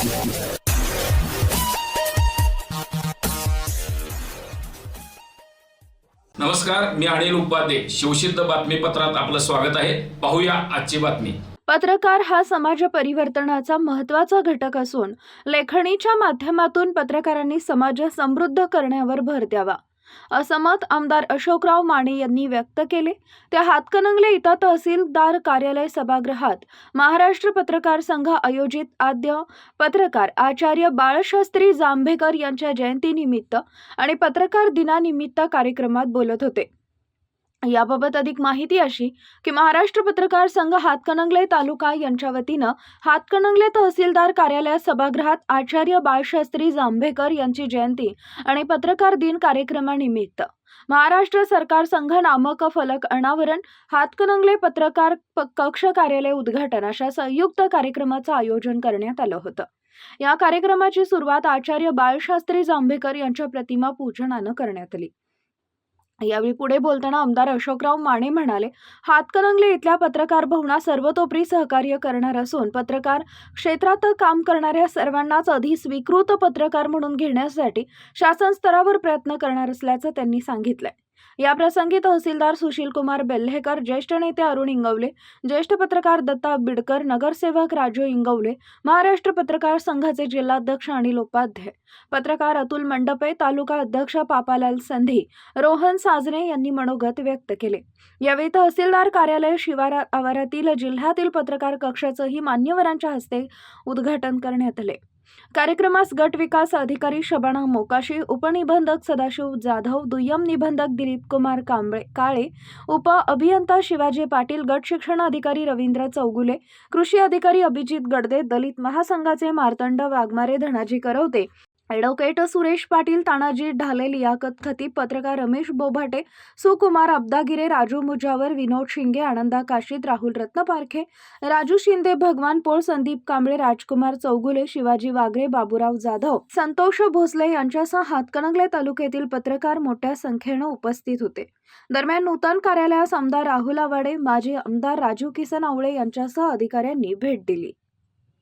नमस्कार मी अनिल उपाध्ये. शिवसिद्ध बातमीपत्रात आपलं स्वागत आहे. पाहूया आजची बातमी. पत्रकार हा समाज परिवर्तनाचा महत्त्वाचा घटक असून लेखणीच्या माध्यमातून पत्रकारांनी समाज समृद्ध करण्यावर भर द्यावा. असं मत आमदार अशोकराव माने यांनी व्यक्त केले. त्या हातकणंगले इथं तहसीलदार कार्यालय सभागृहात महाराष्ट्र पत्रकार संघ आयोजित आद्य पत्रकार आचार्य बाळशास्त्री जांभेकर यांच्या जयंतीनिमित्त आणि पत्रकार दिनानिमित्त कार्यक्रमात बोलत होते. याबाबत अधिक माहिती अशी की महाराष्ट्र पत्रकार संघ हातकणंगले तालुका यांच्या वतीनं हातकणंगले तहसीलदार कार्यालयात सभागृहात आचार्य बाळशास्त्री जांभेकर यांची जयंती आणि पत्रकार दिन कार्यक्रमानिमित्त. महाराष्ट्र सरकार संघ नामक फलक अनावरण हातकणंगले पत्रकार कक्ष कार्यालय उद्घाटन अशा संयुक्त कार्यक्रमाचं आयोजन करण्यात आलं होतं. या कार्यक्रमाची सुरुवात आचार्य बाळशास्त्री जांभेकर यांच्या प्रतिमा पूजनानं करण्यात आली. यावेळी पुढे बोलताना आमदार अशोकराव माने म्हणाले हातकणंगले इथल्या पत्रकार भवना सर्वतोपरी सहकार्य करणार असून पत्रकार क्षेत्रात काम करणाऱ्या सर्वांनाच अधिक स्वीकृत पत्रकार म्हणून घेण्यासाठी शासन स्तरावर प्रयत्न करणार असल्याचं त्यांनी सांगितलंय. याप्रसंगी तहसीलदार सुशीलकुमार बेल्हेकर ज्येष्ठ नेते अरुण इंगवले ज्येष्ठ पत्रकार दत्ता बिडकर नगरसेवक राजू इंगवले महाराष्ट्र पत्रकार संघाचे जिल्हाध्यक्ष अनिल उपाध्याय पत्रकार अतुल मंडपे तालुका अध्यक्ष पापालाल संधी रोहन साजने यांनी मनोगत व्यक्त केले. यावेळी तहसीलदार कार्यालय शिवारा आवारातील जिल्ह्यातील पत्रकार कक्षाचंही मान्यवरांच्या हस्ते उद्घाटन करण्यात आले. कार्यक्रमास गट विकास अधिकारी शबाना मोकाशी उपनिबंधक सदाशिव जाधव दुय्यम निबंधक दिलीप कुमार कांबळे काळे उप अभियंता शिवाजी पाटील गट शिक्षण अधिकारी रवींद्र चौगुले कृषी अधिकारी अभिजित गडदे दलित महासंघाचे मार्तंड वाघमारे धनाजी करवते. ॲडव्होकेट सुरेश पाटील तानाजी ढाले लियाकत खतीब पत्रकार रमेश बोभाटे सुकुमार अब्दागिरे राजू मुजावर विनोद शिंगे आनंदा काशीद राहुल रत्नपारखे राजू शिंदे भगवान पोळ संदीप कांबळे राजकुमार चौगुले शिवाजी वागरे बाबूराव जाधव संतोष भोसले यांच्यासह हातकणंगले तालुक्यातील पत्रकार मोठ्या संख्येनं उपस्थित होते. दरम्यान नूतन कार्यालयास आमदार राहुल आवाडे माजी आमदार राजू किसन आवळे यांच्यासह अधिकाऱ्यांनी भेट दिली.